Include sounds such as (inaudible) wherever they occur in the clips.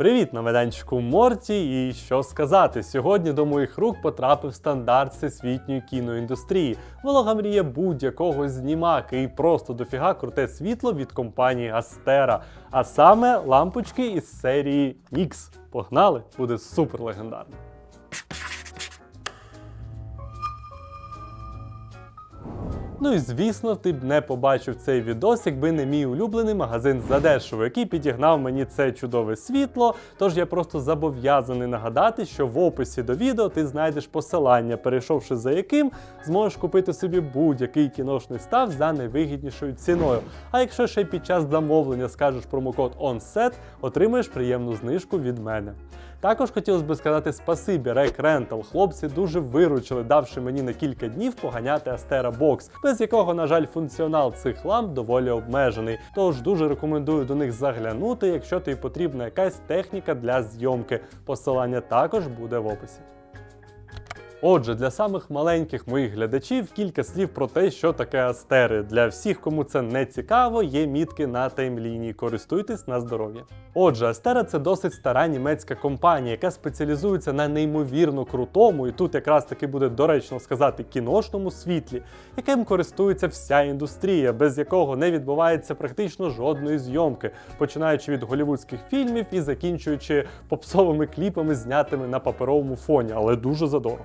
Привіт на майданчику Морті. І що сказати, сьогодні до моїх рук потрапив стандарт всесвітньої кіноіндустрії. Волога мріє будь-якого знімака і просто дофіга круте світло від компанії Астера. А саме лампочки із серії X. Погнали, буде супер легендарно. Ну і звісно, ти б не побачив цей відос, якби не мій улюблений магазин задешево, який підігнав мені це чудове світло. Тож я просто зобов'язаний нагадати, що в описі до відео ти знайдеш посилання, перейшовши за яким зможеш купити собі будь-який кіношний став за найвигіднішою ціною. А якщо ще під час замовлення скажеш промокод ONSET, отримаєш приємну знижку від мене. Також хотілося б сказати спасибі Рек Rental. Хлопці дуже виручили, давши мені на кілька днів поганяти Astera Box, без якого, на жаль, функціонал цих ламп доволі обмежений. Тож дуже рекомендую до них заглянути, якщо тобі потрібна якась техніка для зйомки. Посилання також буде в описі. Отже, для самих маленьких моїх глядачів кілька слів про те, що таке астери. Для всіх, кому це не цікаво, є мітки на таймлінії. Користуйтесь на здоров'я. Отже, Астера це досить стара німецька компанія, яка спеціалізується на неймовірно крутому, і тут якраз таки буде доречно сказати кіношному світлі, яким користується вся індустрія, без якого не відбувається практично жодної зйомки, починаючи від голівудських фільмів і закінчуючи попсовими кліпами, знятими на паперовому фоні, але дуже задорого.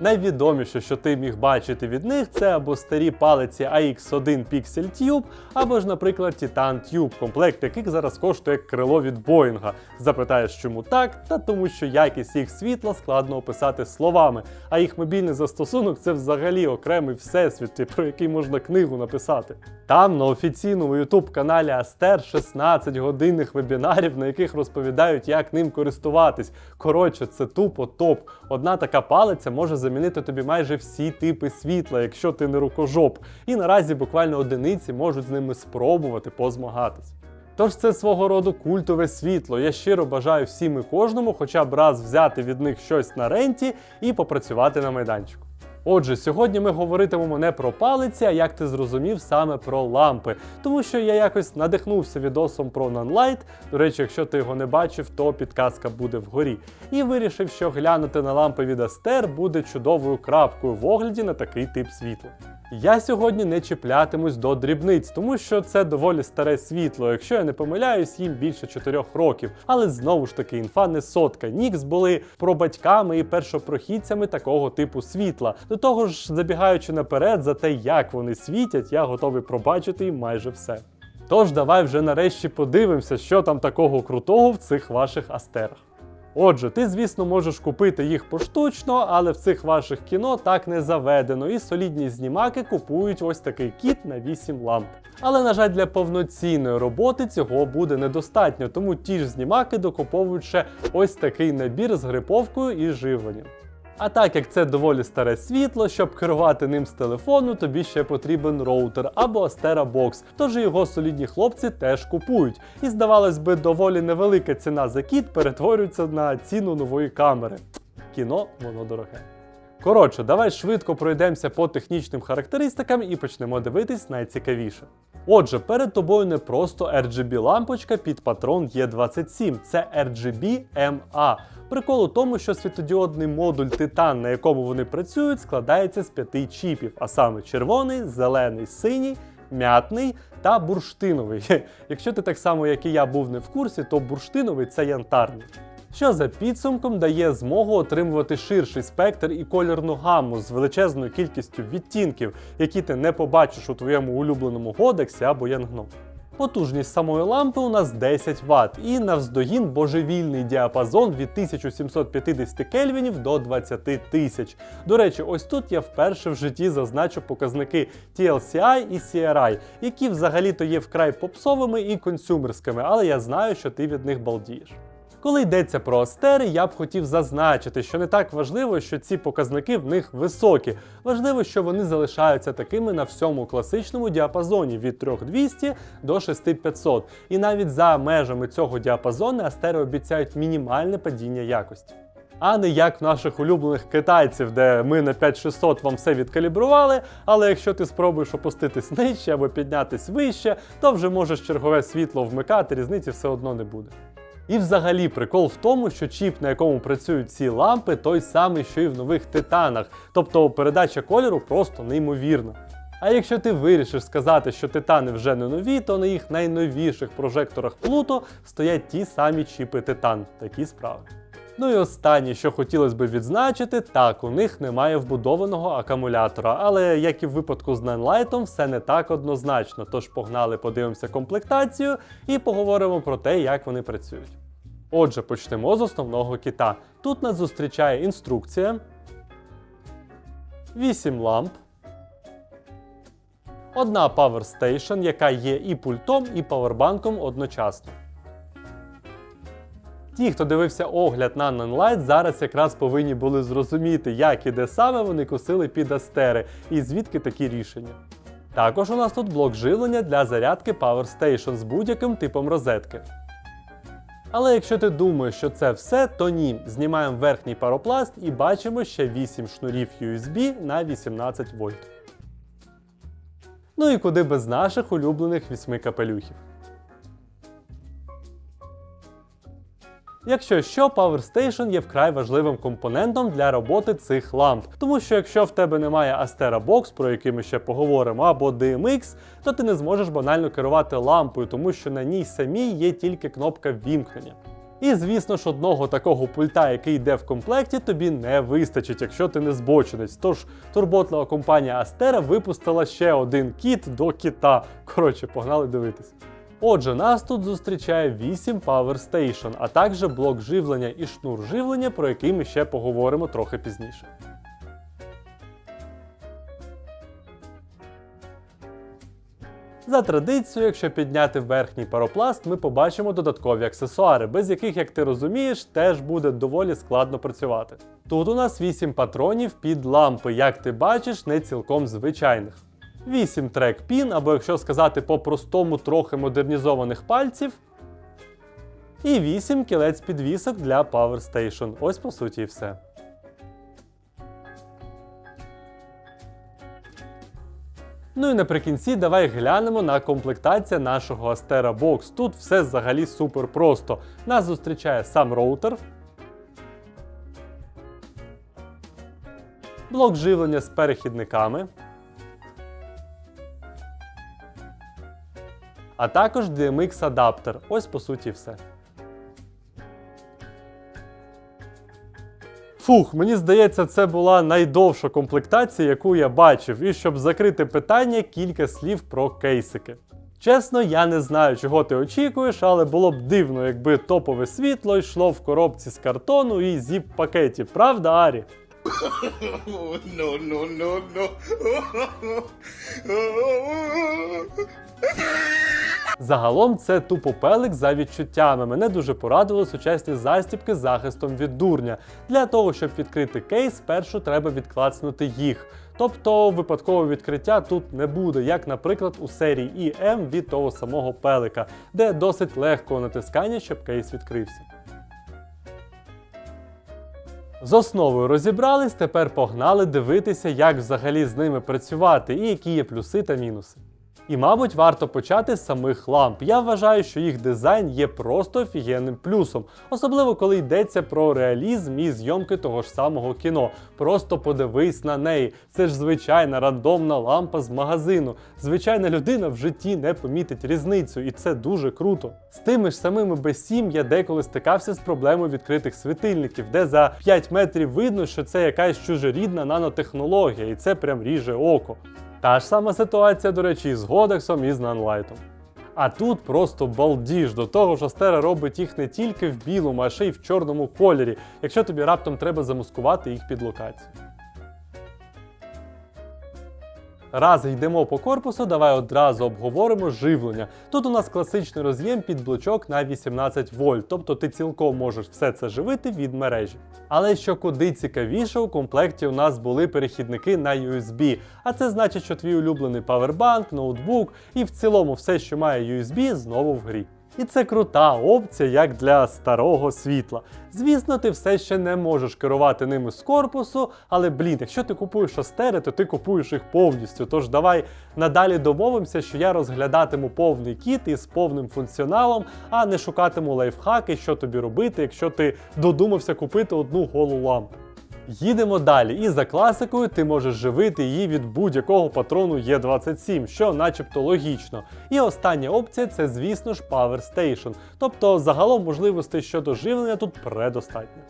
Найвідоміше, що ти міг бачити від них, це або старі палиці AX1 Pixel Tube, або ж, наприклад, Titan Tube, комплект яких зараз коштує крило від Боїнга. Запитаєш, чому так? Та тому, що якість їх світла складно описати словами, а їх мобільний застосунок це взагалі окремий всесвіт, про який можна книгу написати. Там на офіційному youtube каналі Астер 16 годинних вебінарів, на яких розповідають, як ним користуватись. Коротше, це тупо топ. Одна така палиця може замінити тобі майже всі типи світла, якщо ти не рукожоп. І наразі буквально одиниці можуть з ними спробувати позмагатись. Тож це свого роду культове світло. Я щиро бажаю всім і кожному хоча б раз взяти від них щось на ренті і попрацювати на майданчику. Отже, сьогодні ми говоритимемо не про палиці, а як ти зрозумів, саме про лампи. Тому що я якось надихнувся відосом про Nonlight. До речі, якщо ти його не бачив, то підказка буде вгорі. І вирішив, що глянути на лампи від Астер буде чудовою крапкою в огляді на такий тип світла. Я сьогодні не чіплятимусь до дрібниць, тому що це доволі старе світло. Якщо я не помиляюсь, їм більше 4 років. Але знову ж таки, інфа не сотка. Нікс були пробатьками і першопрохідцями такого типу світла. До того ж, забігаючи наперед за те, як вони світять, я готовий пробачити їм майже все. Тож давай вже нарешті подивимося, що там такого крутого в цих ваших астерах. Отже, ти, звісно, можеш купити їх поштучно, але в цих ваших кіно так не заведено, і солідні знімаки купують ось такий кіт на 8 ламп. Але, на жаль, для повноцінної роботи цього буде недостатньо, тому ті ж знімаки докуповують ще ось такий набір з гриповкою і живленням. А так як це доволі старе світло, щоб керувати ним з телефону, тобі ще потрібен роутер або Astera Box, тож його солідні хлопці теж купують. І здавалось би, доволі невелика ціна за кіт перетворюється на ціну нової камери. Кіно воно дороге. Коротше, давай швидко пройдемося по технічним характеристикам і почнемо дивитись найцікавіше. Отже, перед тобою не просто RGB лампочка під патрон E27, це RGB MA. Прикол у тому, що світодіодний модуль Титан, на якому вони працюють, складається з п'яти чіпів, а саме червоний, зелений, синій, м'ятний та бурштиновий. (laughs) Якщо ти так само, як і я, був не в курсі, то бурштиновий це янтарний. Що за підсумком дає змогу отримувати ширший спектр і кольорну гамму з величезною кількістю відтінків, які ти не побачиш у твоєму улюбленому Годексі або Янгно. Потужність самої лампи у нас 10 Вт і навздогін божевільний діапазон від 1750 кельвінів до 20 тисяч. До речі, ось тут я вперше в житті зазначу показники TLCI і CRI, які взагалі-то є вкрай попсовими і консюмерськими, але я знаю, що ти від них балдієш. Коли йдеться про Астери, я б хотів зазначити, що не так важливо, що ці показники в них високі. Важливо, що вони залишаються такими на всьому класичному діапазоні від 3200 до 6500. І навіть за межами цього діапазону Астери обіцяють мінімальне падіння якості. А не як в наших улюблених китайців, де ми на 5600 вам все відкалібрували, але якщо ти спробуєш опуститись нижче або піднятись вище, то вже можеш чергове світло вмикати, різниці все одно не буде. І взагалі прикол в тому, що чіп, на якому працюють ці лампи, той самий, що і в нових титанах. Тобто передача кольору просто неймовірна. А якщо ти вирішиш сказати, що титани вже не нові, то на їх найновіших прожекторах Pluto стоять ті самі чіпи титан. Такі справи. Ну і останнє, що хотілося б відзначити, так, у них немає вбудованого акумулятора, але як і в випадку з Nanlite, все не так однозначно. Тож погнали, подивимося комплектацію і поговоримо про те, як вони працюють. Отже, почнемо з основного кіта. Тут нас зустрічає інструкція, 8 ламп, одна Power Station, яка є і пультом, і павербанком одночасно. Ті, хто дивився огляд на Nanlite, зараз якраз повинні були зрозуміти, як і де саме вони косили під астери і звідки такі рішення. Також у нас тут блок живлення для зарядки Power Station з будь-яким типом розетки. Але якщо ти думаєш, що це все, то ні. Знімаємо верхній паропласт і бачимо ще 8 шнурів USB на 18 вольт. Ну і куди без наших улюблених 8 капелюхів. Якщо що, Power Station є вкрай важливим компонентом для роботи цих ламп. Тому що якщо в тебе немає Astera Box, про який ми ще поговоримо, або DMX, то ти не зможеш банально керувати лампою, тому що на ній самій є тільки кнопка вімкнення. І звісно ж, одного такого пульта, який йде в комплекті, тобі не вистачить, якщо ти не збочинець. Тож турботлива компанія Astera випустила ще один кіт до кіта. Коротше, погнали дивитись. Отже, нас тут зустрічає 8 Power Station, а також блок живлення і шнур живлення, про який ми ще поговоримо трохи пізніше. За традицією, якщо підняти верхній паропласт, ми побачимо додаткові аксесуари, без яких, як ти розумієш, теж буде доволі складно працювати. Тут у нас 8 патронів під лампи, як ти бачиш, не цілком звичайних. 8 трек пін, або якщо сказати по-простому, трохи модернізованих пальців. І 8 кілець підвісок для Power Station. Ось по суті і все. Ну і наприкінці давай глянемо на комплектацію нашого Astera Box. Тут все взагалі супер просто. Нас зустрічає сам роутер, блок живлення з перехідниками. А також DMX адаптер. Ось по суті все. Фух, мені здається, це була найдовша комплектація, яку я бачив, і щоб закрити питання, кілька слів про кейсики. Чесно, я не знаю, чого ти очікуєш, але було б дивно, якби топове світло йшло в коробці з картону і зіп-пакеті, правда, Арі? No, no, no, no. Загалом це тупо пелик за відчуттями. Мене дуже порадили сучасні застібки з захистом від дурня. Для того, щоб відкрити кейс, спершу треба відклацнути їх. Тобто випадкове відкриття тут не буде, як, наприклад, у серії EM від того самого пелика, де досить легкого натискання, щоб кейс відкрився. З основою розібрались, тепер погнали дивитися, як взагалі з ними працювати і які є плюси та мінуси. І, мабуть, варто почати з самих ламп. Я вважаю, що їх дизайн є просто офігенним плюсом, особливо коли йдеться про реалізм і зйомки того ж самого кіно. Просто подивись на неї. Це ж звичайна рандомна лампа з магазину. Звичайна людина в житті не помітить різницю, і це дуже круто. З тими ж самими B7 я деколи стикався з проблемою відкритих світильників, де за 5 метрів видно, що це якась чужорідна нанотехнологія, і це прям ріже око. Та ж сама ситуація, до речі, із Годексом і з Нанлайтом. А тут просто балдіж до того що Астера робить їх не тільки в білому, а ще й в чорному кольорі, якщо тобі раптом треба замаскувати їх під локацію. Раз йдемо по корпусу, давай одразу обговоримо живлення. Тут у нас класичний роз'єм під блочок на 18 вольт, тобто ти цілком можеш все це живити від мережі. Але що куди цікавіше, у комплекті у нас були перехідники на USB, а це значить, що твій улюблений павербанк, ноутбук і в цілому все, що має USB, знову в грі. І це крута опція, як для старого світла. Звісно, ти все ще не можеш керувати ними з корпусу, але блін, якщо ти купуєш астери, то ти купуєш їх повністю. Тож давай надалі домовимося, що я розглядатиму повний кіт із повним функціоналом, а не шукатиму лайфхаки, що тобі робити, якщо ти додумався купити одну голу лампу. Їдемо далі, і за класикою ти можеш живити її від будь-якого патрону Е27, що начебто логічно. І остання опція це, звісно ж, Power Station. Тобто загалом можливостей щодо живлення тут предостатньо.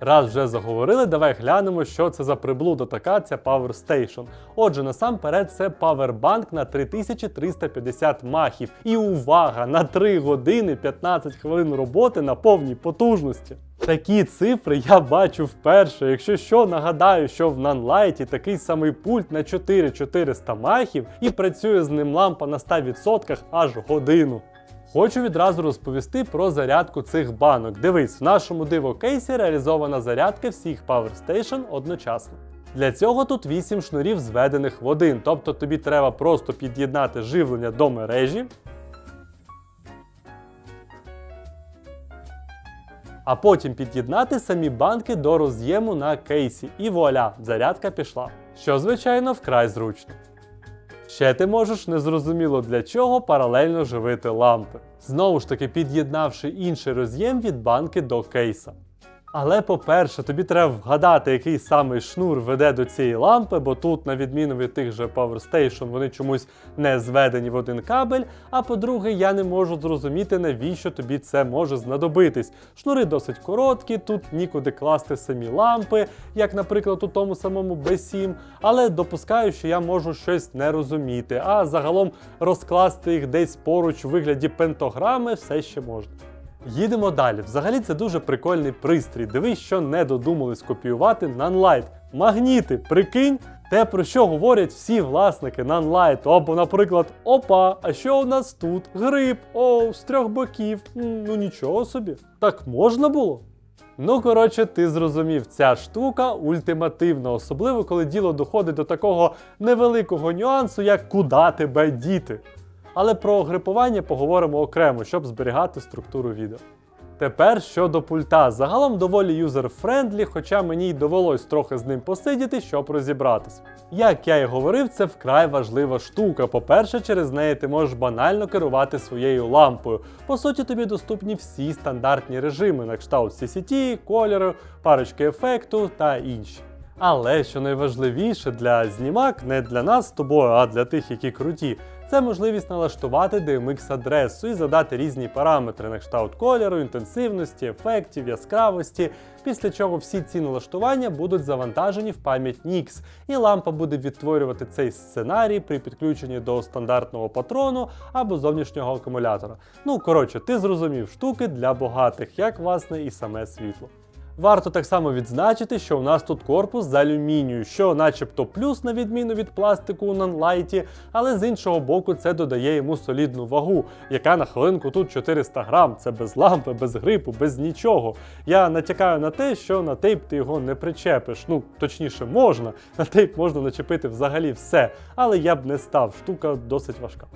Раз вже заговорили, давай глянемо, що це за приблуда така ця Power Station. Отже, насамперед це павербанк на 3350 махів. І увага! На 3 години 15 хвилин роботи на повній потужності. Такі цифри я бачу вперше. Якщо що, нагадаю, що в нанлайті такий самий пульт на 4400 махів і працює з ним лампа на 100% аж годину. Хочу відразу розповісти про зарядку цих банок. Дивись, в нашому диво кейсі реалізована зарядка всіх Power Station одночасно. Для цього тут 8 шнурів зведених в один, тобто тобі треба просто під'єднати живлення до мережі. А потім під'єднати самі банки до роз'єму на кейсі. І вуаля, зарядка пішла. Що, звичайно, вкрай зручно. Ще ти можеш незрозуміло для чого паралельно живити лампи. Знову ж таки, під'єднавши інший роз'єм від банки до кейса. Але по-перше, тобі треба вгадати, який саме шнур веде до цієї лампи, бо тут, на відміну від тих же Power Station, вони чомусь не зведені в один кабель. А по-друге, я не можу зрозуміти, навіщо тобі це може знадобитись. Шнури досить короткі, тут нікуди класти самі лампи, як, наприклад, у тому самому B7, але допускаю, що я можу щось не розуміти. А загалом розкласти їх десь поруч у вигляді пентограми все ще можна. Їдемо далі. Взагалі це дуже прикольний пристрій. Дивись, що не додумали скопіювати Nanlite. Магніти, прикинь, те, про що говорять всі власники Nanlite. Або, наприклад, опа, а що у нас тут? Гриб, о, з трьох боків. Ну нічого собі. Так можна було? Ну, коротше, ти зрозумів, ця штука ультимативна, особливо коли діло доходить до такого невеликого нюансу, як куди тебе діти. Але про грипування поговоримо окремо, щоб зберігати структуру відео. Тепер щодо пульта. Загалом доволі юзер-френдлі, хоча мені й довелось трохи з ним посидіти, щоб розібратись. Як я й говорив, це вкрай важлива штука. По-перше, через неї ти можеш банально керувати своєю лампою. По суті, тобі доступні всі стандартні режими, на кшталт CCT, кольору, парочки ефекту та інші. Але що найважливіше для знімак, не для нас з тобою, а для тих, які круті, це можливість налаштувати DMX-адресу і задати різні параметри на кшталт кольору, інтенсивності, ефектів, яскравості, після чого всі ці налаштування будуть завантажені в пам'ять NIX, і лампа буде відтворювати цей сценарій при підключенні до стандартного патрону або зовнішнього акумулятора. Ну коротше, ти зрозумів штуки для багатих, як власне і саме світло. Варто так само відзначити, що у нас тут корпус з алюмінію, що начебто плюс на відміну від пластику у нанлайті, але з іншого боку це додає йому солідну вагу, яка на хвилинку тут 400 грам. Це без лампи, без грипу, без нічого. Я натякаю на те, що на тейп ти його не причепиш. Ну, точніше, можна. На тейп можна начепити взагалі все, але я б не став. Штука досить важка.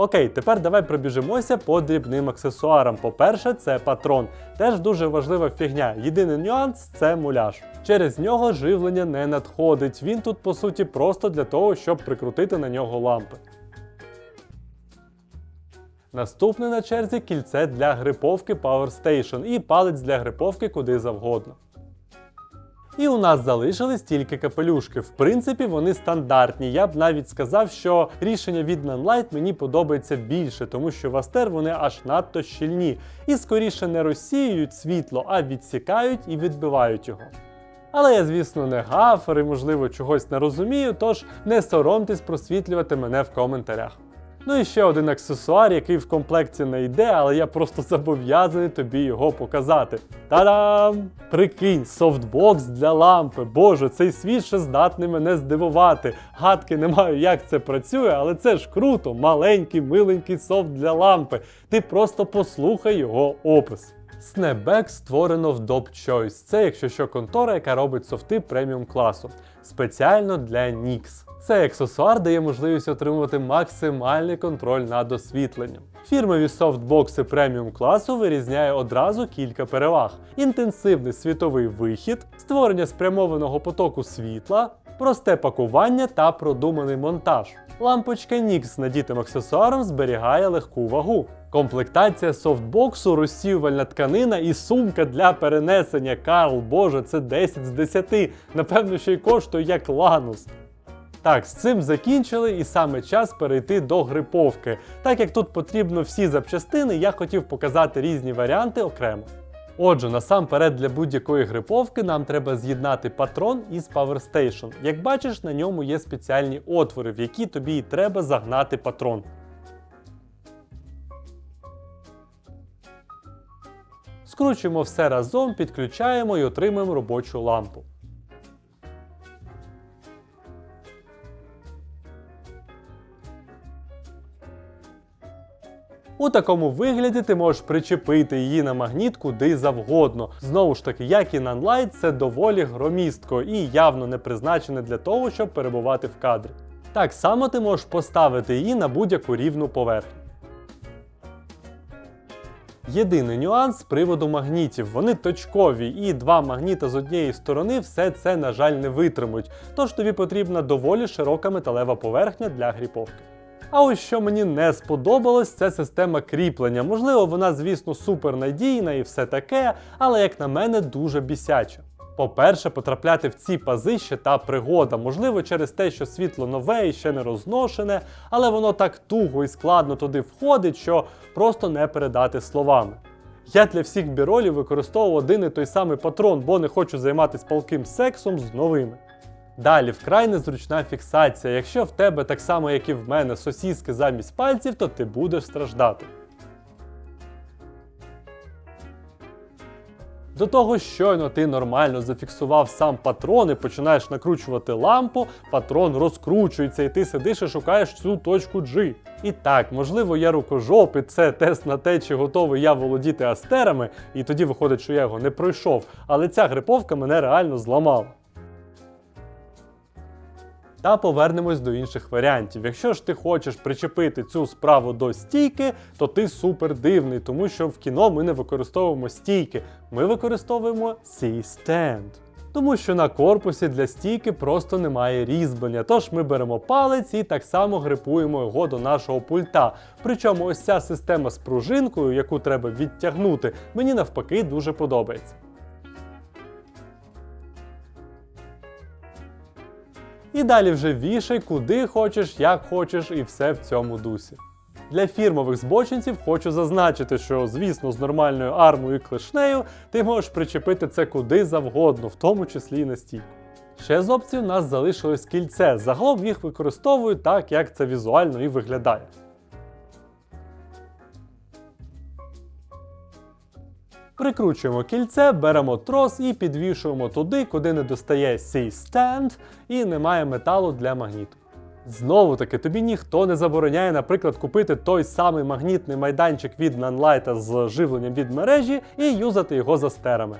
Окей, тепер давай пробіжимося по дрібним аксесуарам. По-перше, це патрон. Теж дуже важлива фігня. Єдиний нюанс це муляж. Через нього живлення не надходить. Він тут, по суті, просто для того, щоб прикрутити на нього лампи. Наступне на черзі кільце для гриповки Power Station і палець для гриповки куди завгодно. І у нас залишились тільки капелюшки. В принципі, вони стандартні. Я б навіть сказав, що рішення від Nanlite мені подобається більше, тому що в Астер вони аж надто щільні і скоріше не розсіюють світло, а відсікають і відбивають його. Але я, звісно, не гафер і, можливо, чогось не розумію, тож не соромтесь просвітлювати мене в коментарях. Ну і ще один аксесуар, який в комплекті не йде, але я просто зобов'язаний тобі його показати. Та-дам! Прикинь, софтбокс для лампи. Боже, цей світ ще здатний мене здивувати. Гадки не маю, як це працює, але це ж круто. Маленький, миленький софт для лампи. Ти просто послухай його опис. Snapback створено в Dope Choice. Це, якщо що, контора, яка робить софти преміум класу, спеціально для Nix. Цей аксесуар дає можливість отримувати максимальний контроль над освітленням. Фірмові софтбокси преміум класу вирізняє одразу кілька переваг: інтенсивний світовий вихід, створення спрямованого потоку світла, просте пакування та продуманий монтаж. Лампочка Nix з надітим аксесуаром зберігає легку вагу. Комплектація софтбоксу, розсіювальна тканина і сумка для перенесення. Карл, боже, це 10 з 10. Напевно, ще й коштує як ланус. Так, з цим закінчили, і саме час перейти до гриповки. Так як тут потрібно всі запчастини, я хотів показати різні варіанти окремо. Отже, насамперед для будь-якої гриповки нам треба з'єднати патрон із Power Station. Як бачиш, на ньому є спеціальні отвори, в які тобі і треба загнати патрон. Скручуємо все разом, підключаємо і отримуємо робочу лампу. У такому вигляді ти можеш причепити її на магніт куди завгодно. Знову ж таки, як і Nunlight, це доволі громістко і явно не призначене для того, щоб перебувати в кадрі. Так само ти можеш поставити її на будь-яку рівну поверхню. Єдиний нюанс з приводу магнітів. Вони точкові, і два магніта з однієї сторони все це, на жаль, не витримують. Тож тобі потрібна доволі широка металева поверхня для гріповки. А ось що мені не сподобалось, це система кріплення. Можливо, вона, звісно, супернадійна і все таке, але, як на мене, дуже бісяча. По-перше, потрапляти в ці пази ще та пригода, можливо, через те, що світло нове і ще не розношене, але воно так туго і складно туди входить, що просто не передати словами. Я для всіх біролів використовував один і той самий патрон, бо не хочу займатися палким сексом з новими. Далі вкрай незручна фіксація. Якщо в тебе так само, як і в мене, сосіски замість пальців, то ти будеш страждати. До того, щойно ти нормально зафіксував сам патрон і починаєш накручувати лампу, патрон розкручується, і ти сидиш і шукаєш цю точку G. І так, можливо, я рукожоп, і це тест на те, чи готовий я володіти астерами, і тоді виходить, що я його не пройшов, але ця гриповка мене реально зламала. Та повернемось до інших варіантів. Якщо ж ти хочеш причепити цю справу до стійки, то ти супер дивний, тому що в кіно ми не використовуємо стійки, ми використовуємо C-stand. Тому що на корпусі для стійки просто немає різьблення. Тож ми беремо палець і так само грипуємо його до нашого пульта. Причому ось ця система з пружинкою, яку треба відтягнути, мені навпаки дуже подобається. І далі вже вішай куди хочеш, як хочеш, і все в цьому дусі. Для фірмових збочинців хочу зазначити, що, звісно, з нормальною армою і клешнею ти можеш причепити це куди завгодно, в тому числі і на стійку. Ще з опцій у нас залишилось кільце. Загалом їх використовують так, як це візуально і виглядає. Прикручуємо кільце, беремо трос і підвішуємо туди, куди не достає C-stand і немає металу для магніту. Знову таки, тобі ніхто не забороняє, наприклад, купити той самий магнітний майданчик від Nunlight з живленням від мережі і юзати його за стерами.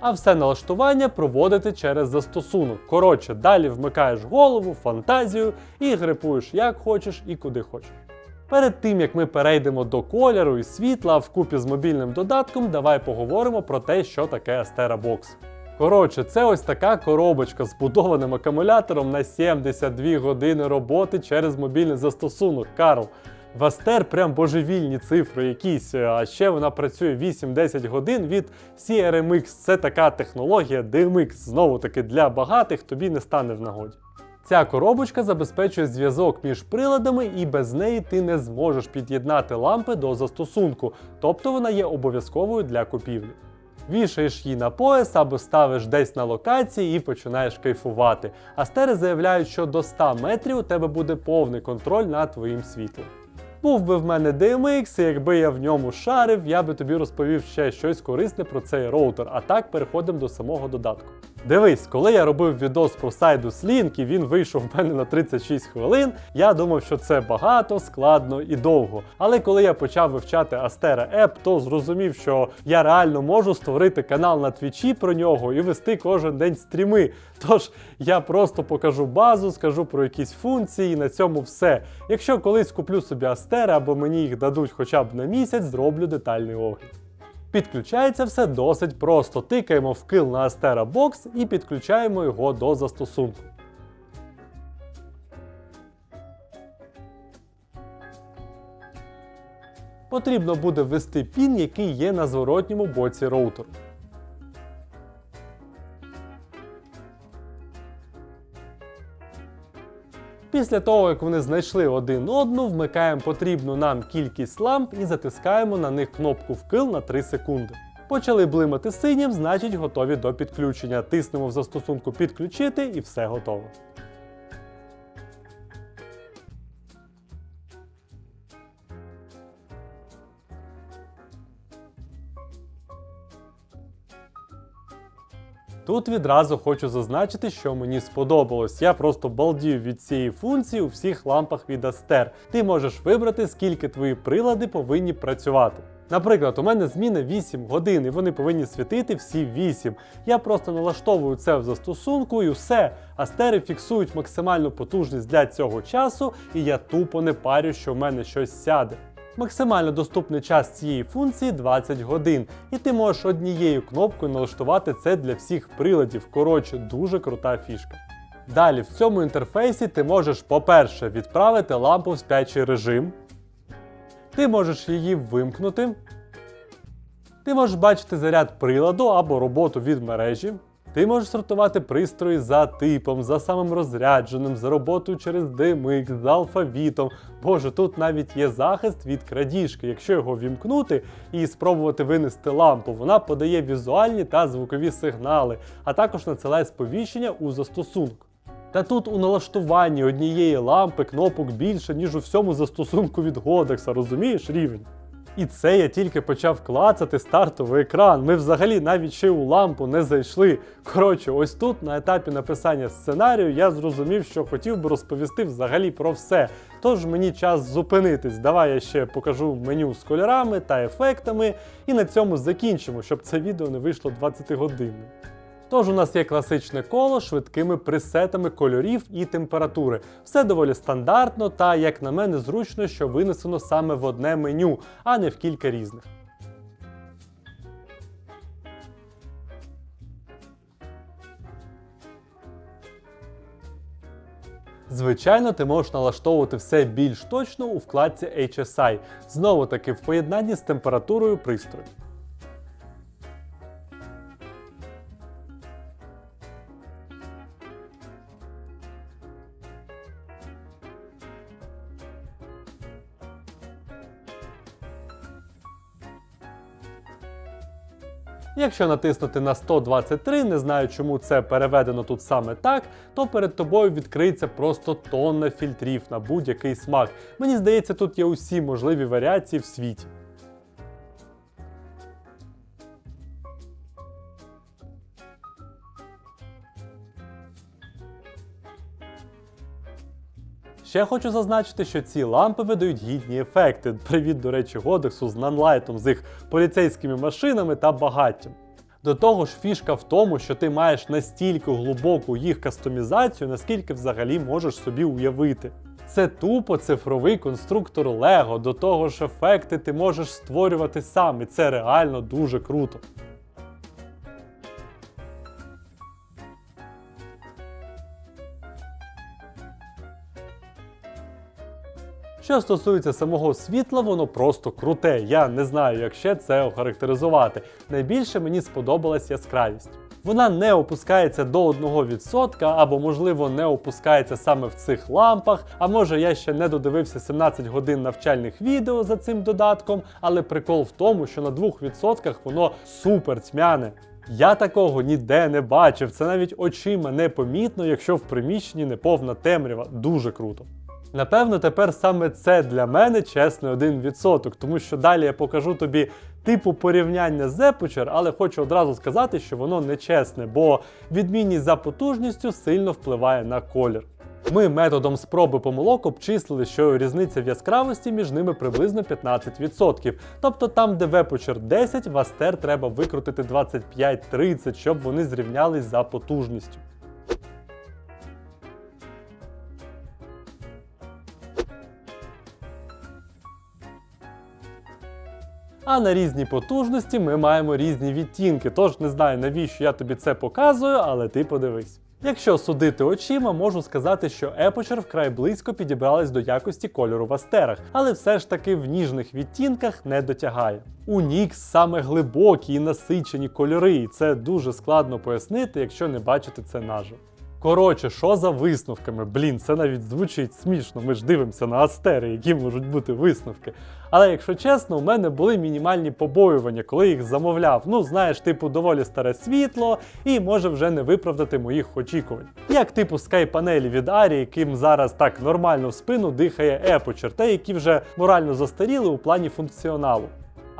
А все налаштування проводити через застосунок. Коротше, далі вмикаєш голову, фантазію і грипуєш як хочеш і куди хочеш. Перед тим як ми перейдемо до кольору і світла вкупі з мобільним додатком, давай поговоримо про те, що таке Astera Box. Коротше, це ось така коробочка з будованим акумулятором на 72 години роботи через мобільний застосунок. Карл. В Астер прям божевільні цифри якісь, а ще вона працює 8-10 годин від CRMX. Це така технологія DMX. Знову таки для багатих тобі не стане в нагоді. Ця коробочка забезпечує зв'язок між приладами, і без неї ти не зможеш під'єднати лампи до застосунку, тобто вона є обов'язковою для купівлі. Вішаєш її на пояс або ставиш десь на локації і починаєш кайфувати. Астери заявляють, що до 100 метрів у тебе буде повний контроль над твоїм світлом. Був би в мене DMX, і якби я в ньому шарив, я би тобі розповів ще щось корисне про цей роутер. А так переходимо до самого додатку. Дивись, коли я робив відос про Sidus Link і він вийшов в мене на 36 хвилин, я думав, що це багато, складно і довго. Але коли я почав вивчати Astera App, то зрозумів, що я реально можу створити канал на твічі про нього і вести кожен день стріми. Тож я просто покажу базу, скажу про якісь функції, і на цьому все. Якщо колись куплю собі Astera або мені їх дадуть хоча б на місяць, зроблю детальний огляд. Підключається все досить просто. Тикаємо в кил на Astera Box і підключаємо його до застосунку. Потрібно буде ввести пін, який є на зворотньому боці роутеру. Після того, як вони знайшли один одну, вмикаємо потрібну нам кількість ламп і затискаємо на них кнопку вкил на 3 секунди. Почали блимати синім, значить готові до підключення. Тиснемо в застосунку підключити і все готово. Тут відразу хочу зазначити, що мені сподобалось. Я просто балдію від цієї функції у всіх лампах від Aster. Ти можеш вибрати, скільки твої прилади повинні працювати. Наприклад, у мене зміна 8 годин, і вони повинні світити всі 8. Я просто налаштовую це в застосунку і все. Астери фіксують максимальну потужність для цього часу, і я тупо не парю, що в мене щось сяде. Максимально доступний час цієї функції 20 годин, і ти можеш однією кнопкою налаштувати це для всіх приладів. Коротше, дуже крута фішка. Далі в цьому інтерфейсі ти можеш, по-перше, відправити лампу в спячий режим. Ти можеш її вимкнути. Ти можеш бачити заряд приладу або роботу від мережі. Ти можеш сортувати пристрої за типом, за самим розрядженим, за роботою через DMX, за алфавітом. Боже, тут навіть є захист від крадіжки. Якщо його вімкнути і спробувати винести лампу, вона подає візуальні та звукові сигнали, а також надсилає сповіщення у застосунку. Та тут у налаштуванні однієї лампи кнопок більше, ніж у всьому застосунку від Годекса, розумієш рівень? І це я тільки почав клацати стартовий екран. Ми взагалі навіть ще у лампу не зайшли. Коротше, ось тут на етапі написання сценарію я зрозумів, що хотів би розповісти взагалі про все. Тож мені час зупинитись. Давай я ще покажу меню з кольорами та ефектами, і на цьому закінчимо, щоб це відео не вийшло 20 годинним. Тож у нас є класичне коло з швидкими пресетами кольорів і температури. Все доволі стандартно та, як на мене, зручно, що винесено саме в одне меню, а не в кілька різних. Звичайно, ти можеш налаштовувати все більш точно у вкладці HSI, знову таки в поєднанні з температурою пристрою. Якщо натиснути на 123, не знаю, чому це переведено тут саме так, то перед тобою відкриється просто тонна фільтрів на будь-який смак. Мені здається, тут є усі можливі варіації в світі. Ще хочу зазначити, що ці лампи видають гідні ефекти. Привіт, до речі, Годексу з нанлайтом, з їх поліцейськими машинами та багаттям. До того ж, фішка в тому, що ти маєш настільки глибоку їх кастомізацію, наскільки взагалі можеш собі уявити. Це тупо цифровий конструктор Lego, до того ж ефекти ти можеш створювати сам, і це реально дуже круто. Що стосується самого світла, воно просто круте. Я не знаю, як ще це охарактеризувати. Найбільше мені сподобалась яскравість. Вона не опускається до 1% або, можливо, не опускається саме в цих лампах. А може я ще не додивився 17 годин навчальних відео за цим додатком, але прикол в тому, що на 2% воно супер тьмяне. Я такого ніде не бачив. Це навіть очима непомітно, якщо в приміщенні не повна темрява. Дуже круто. Напевно, тепер саме це для мене чесний 1%, тому що далі я покажу тобі типу порівняння з Aperture, але хочу одразу сказати, що воно не чесне, бо відмінність за потужністю сильно впливає на колір. Ми методом спроби помилок обчислили, що різниця в яскравості між ними приблизно 15%. Тобто там, де в Aperture 10, в Aster треба викрутити 25-30, щоб вони зрівнялись за потужністю. А на різні потужності ми маємо різні відтінки, тож не знаю навіщо я тобі це показую, але ти подивись. Якщо судити очима, можу сказати, що Aperture вкрай близько підібралась до якості кольору в астерах, але все ж таки в ніжних відтінках не дотягає. У NYX саме глибокі і насичені кольори, і це дуже складно пояснити, якщо не бачити це наживо. Коротше, що за висновками? Блін, це навіть звучить смішно. Ми ж дивимося на астери, які можуть бути висновки. Але якщо чесно, у мене були мінімальні побоювання, коли їх замовляв. Ну, знаєш, типу, доволі старе світло і може вже не виправдати моїх очікувань. Як типу скай-панелі від Арі, яким зараз так нормально в спину дихає Aperture, та які вже морально застаріли у плані функціоналу.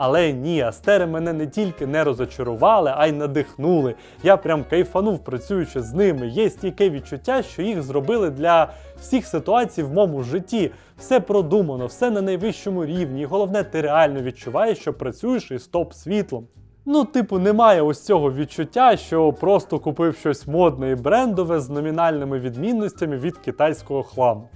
Але ні, астери мене не тільки не розочарували, а й надихнули. Я прям кайфанув працюючи з ними. Є стійке відчуття, що їх зробили для всіх ситуацій в моєму житті. Все продумано, все на найвищому рівні. І головне, ти реально відчуваєш, що працюєш із топ-світлом. Ну, типу, немає ось цього відчуття, що просто купив щось модне і брендове з номінальними відмінностями від китайського хламу.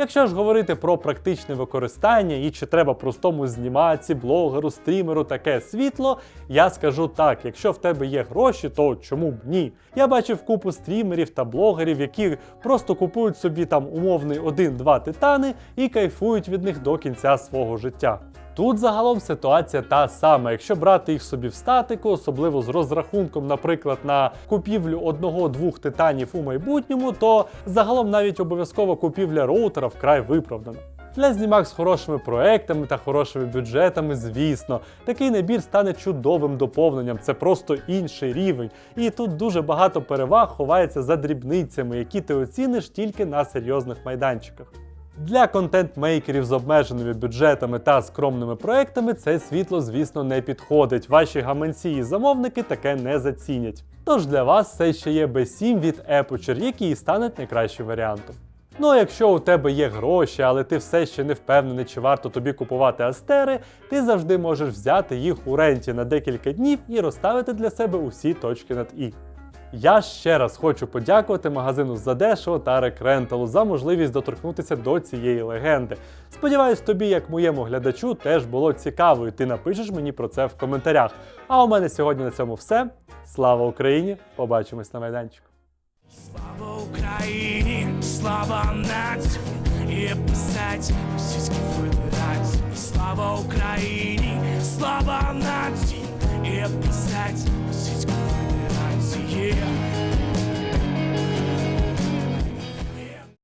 Якщо ж говорити про практичне використання і чи треба простому знімаці, блогеру, стрімеру таке світло, я скажу так: якщо в тебе є гроші, то чому б ні? Я бачив купу стрімерів та блогерів, які просто купують собі там умовний один-два титани і кайфують від них до кінця свого життя. Тут загалом ситуація та сама. Якщо брати їх собі в статику, особливо з розрахунком, наприклад, на купівлю одного-двох титанів у майбутньому, то загалом навіть обов'язкова купівля роутера вкрай виправдана. Для знімак з хорошими проектами та хорошими бюджетами, звісно, такий набір стане чудовим доповненням. Це просто інший рівень. І тут дуже багато переваг ховається за дрібницями, які ти оціниш тільки на серйозних майданчиках. Для контент-мейкерів з обмеженими бюджетами та скромними проектами це світло, звісно, не підходить. Ваші гаманці і замовники таке не зацінять. Тож для вас це ще є B7 від Aperture, який і стане найкращим варіантом. Ну а якщо у тебе є гроші, але ти все ще не впевнений, чи варто тобі купувати астери, ти завжди можеш взяти їх у ренті на декілька днів і розставити для себе усі точки над І. Я ще раз хочу подякувати магазину Задешево та Рекренталу за можливість доторкнутися до цієї легенди. Сподіваюсь, тобі, як моєму глядачу, теж було цікаво, і ти напишеш мені про це в коментарях. А у мене сьогодні на цьому все. Слава Україні! Побачимось на майданчику. Слава Україні, слава нації, і писать російські федерації. Слава Україні, слава нації, і писать yeah.